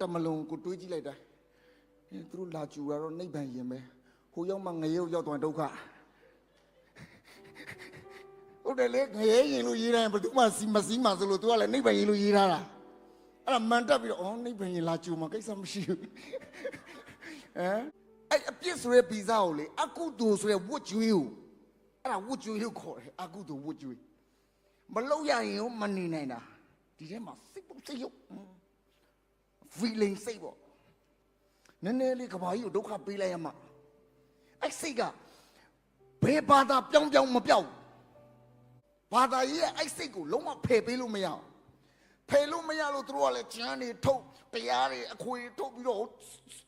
တမလုံးကိုတွေးကြည့်လိုက်တာဟင်းသူတို့လာကြူတာတော့နိဗ္ဗာန်ရင်ပဲဟိုရောက်မှငရေကိုရောက်သွားဒုက္ခဟုတ်တယ်လေငရေရင်လို့ရေးတိုင်းဘယ်သူမှစီမစီမှဆိုလို့ तू ကလည်းနိဗ္ဗာန်ရင်လို့ရေးထားတာအဲ့ဒါမန်တက်ပြီးတော့အော်နိဗ္ဗာန်ရင်လာကြူမှာကိစ္စမရှိဘူးဟမ်အဲ့အပြစ်ဆိုတဲ့ဗီဇကိုလေအကုသိုလ်ဆိုတဲ့ဝတ်ကျွေးကိုအဲ့ဒါဝတ်ကျွေးလို့ခေါ်တယ်အကုသိုလ်ဝတ်ကျွေးမလောက်ရရင်ရောမနေနိုင်တာဒီထဲမှာစိတ်ပုတ်စိတ်ရုပ် feeling စိတ်ပေါ့နည်းနည်းလေးကဘာကြီးကိုဒုက္ခပေးလိုက်ရမှာအဲ့စိတ်ကဘယ်ဘာသာပြောင်းပြောင်းမပြောင်းဘာသာကြီးရဲ့အဲ့စိတ်ကိုလုံးဝဖယ်ပေးလို့မရအောင်ဖယ်လို့မရလို့သူတို့ကလည်းကျမ်းနေထုတ်တရားတွေအခွေထုတ်ပြီးတော့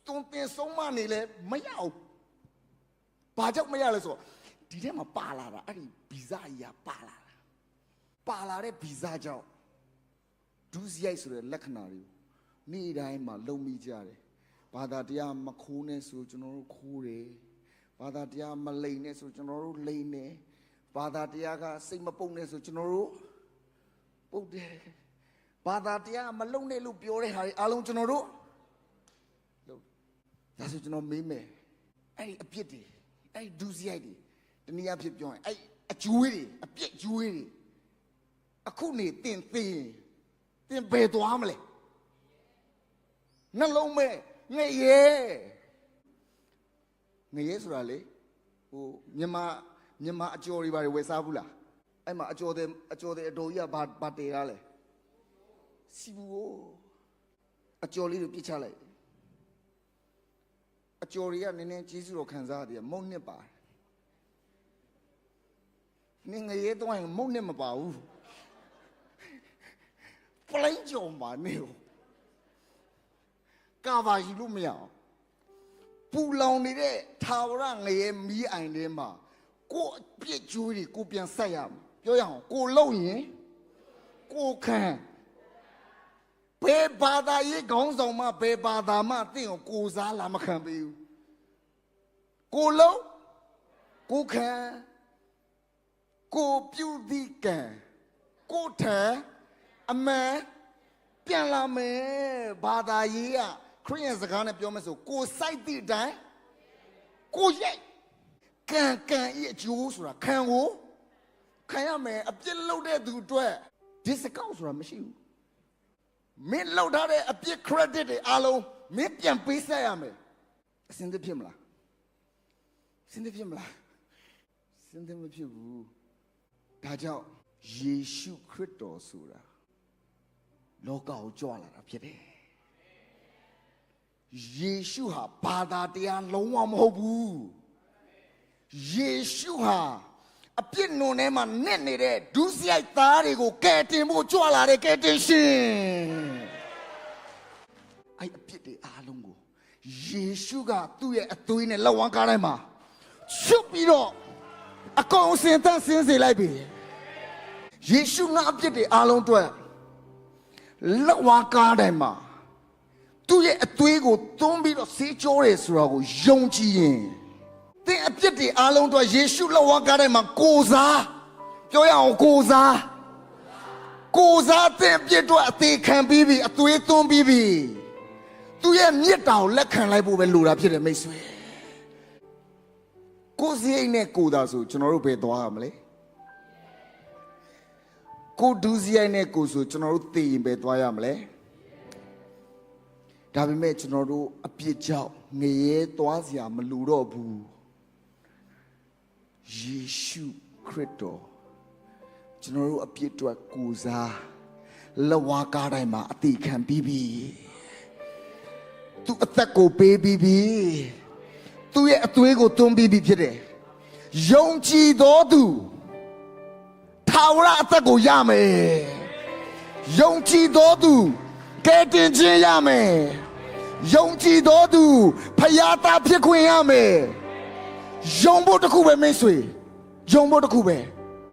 တွန်းတင်ဆုံးမနေလဲမရအောင်ဘာကြောင့်မရလဲဆိုတော့ဒီထဲမှာပါလာတာအဲ့ဒီဗီဇကြီးကပါလာတာပါလာတဲ့ဗီဇကြောင့်ဒုစရိုက်ဆိုတဲ့လက္ခဏာတွေကို နေ့တိုင်းမှာလုံမိကြတယ်ဘာသာတရားမခိုးနဲ့ဆိုကျွန်တော်တို့ခိုးတယ်ဘာသာတရားမလိန်နဲ့ဆိုကျွန်တော်တို့လိန်တယ်ဘာသာတရားကစိတ်မပုတ်နဲ့ဆိုကျွန်တော်တို့ပုတ်တယ်ဘာသာတရားမလုံနဲ့လို့ပြောတဲ့ဟာတွေအားလုံးကျွန်တော်တို့လုံဒါဆိုကျွန်တော်မေးမယ်အဲ့ဒီအပြစ်တွေအဲ့ဒီဒုစရိုက်တွေတနည်းအားဖြင့်ပြောရင်အဲ့ဒီအကျွေးတွေအပြစ်ကျွေးတွေအခုနေတင်သိရင်တင်ဘယ်သွားမလဲ နှလုံးမဲ့ငရဲငရဲဆိုတာလေဟိုမြန်မာမြန်မာအကျော်တွေဘာတွေဝယ်စားဘူးလားအဲ့မှာအကျော်တဲ့အကျော်တဲ့အတော်ကြီးကဘာဘာတေရလဲစီဘူးကိုအကျော်လေးတွေပြစ်ချလိုက်အကျော်တွေကနည်းနည်းကျေးဇူးတော်ခံစားရတယ်မုံနှစ်ပါနင်းငရဲတော့ရင်မုံနှစ်မပါဘူးပလိန်ကြော်မှာနေကို ကာဘာယူလို့မရအောင်ပူလောင်နေတဲ့ထာဝရငရဲမီးအိုင်ထဲမှာကိုယ်အပြစ်ကြိုးတွေကိုပြန်ဆက်ရမယ်ပြောရအောင်ကိုလုံရင်ကိုခံဘယ်ဘာသာရေးခေါင်းဆောင်မှဘယ်ဘာသာမှတင့်ကိုကိုစားလာမခံပေးဘူးကိုလုံကိုခံကိုပြုသည့်ကံကိုထံအမှန်ပြန်လာမယ်ဘာသာရေးက ခရစ်ယာန်စကားနဲ့ပြောမယ်ဆိုကိုစိုက်သည့်အတိုင်းကိုရိုက်ကံကံဤအကျိုးဆိုတာခံကိုခံရမယ်အပြစ်လုပ်တဲ့သူအတွက် discount ဆိုတာမရှိဘူးမင်းလုပ်ထားတဲ့အပြစ် credit တွေအားလုံးမင်းပြန်ပေးဆက်ရမယ်အစင်သဖြစ်မလားအစင်သဖြစ်မလားအစင်သမဖြစ်ဘူးဒါကြောင့်ယေရှုခရစ်တော်ဆိုတာလောကကိုကြွလာတာဖြစ်တယ် ယေရှုဟာဘာသာတရားလုံးဝမဟုတ်ဘူးယေရှုဟာအပြစ်နုံထဲမှာနစ်နေတဲ့ဒုစရိုက်သားတွေကိုကယ်တင်ဖို့ကြွလာတဲ့ကယ်တင်ရှင်အဲ့အပြစ်တွေအားလုံးကိုယေရှုကသူ့ရဲ့အသွေးနဲ့လက်ဝါးကားတိုင်းမှာချွတ်ပြီးတော့အကုန်စင်သန့်စင်စေလိုက်ပြီယေရှုငါအပြစ်တွေအားလုံးအတွက်လက်ဝါးကားတိုင်းမှာ သူ့ရဲ့အသွေးကိုသွန်းပြီးတော့ဆေးကြောတယ်ဆိုတာကိုယုံကြည်ရင်သင်အပြစ်တွေအားလုံးတော့ယေရှုလက်ဝါးကားတိုင်းမှာကိုစားပြောရအောင်ကိုစားကိုစားသင်အပြစ်တော့အသေးခံပြီးပြီအသွေးသွန်းပြီးပြီသူ့ရဲ့မြစ်တာကိုလက်ခံလိုက်ဖို့ပဲလိုတာဖြစ်တယ်မိတ်ဆွေကိုစရိတ်နဲ့ကိုသာဆိုကျွန်တော်တို့ဘယ်သွားရမလဲကိုဒူးစရိုက်နဲ့ကိုဆိုကျွန်တော်တို့သိရင်ပဲသွားရမလဲ ဒါပေမဲ့ကျွန်တော်တို့အပြစ်ကြောင့်ငရဲသွားစရာမလိုတော့ဘူးယေရှုခရစ်တော်ကျွန်တော်တို့အပြစ်အတွက်ကိုစားလက်ဝါးကားတိုင်းမှာအတိခံပြီးပြီသူအသက်ကိုပေးပြီးပြီသူရဲ့အသွေးကိုသွန်းပြီးပြီဖြစ်တယ်ယုံကြည်တော်သူထာဝရအသက်ကိုရမယ်ယုံကြည်တော်သူကဲတင်ခြင်းရမယ် ယုံကြည်တော်သူဖယားသားဖြစ်ခွင့်ရမယ်ယုံဖို့တစ်ခုပဲမင်းဆွေယုံဖို့တစ်ခုပဲ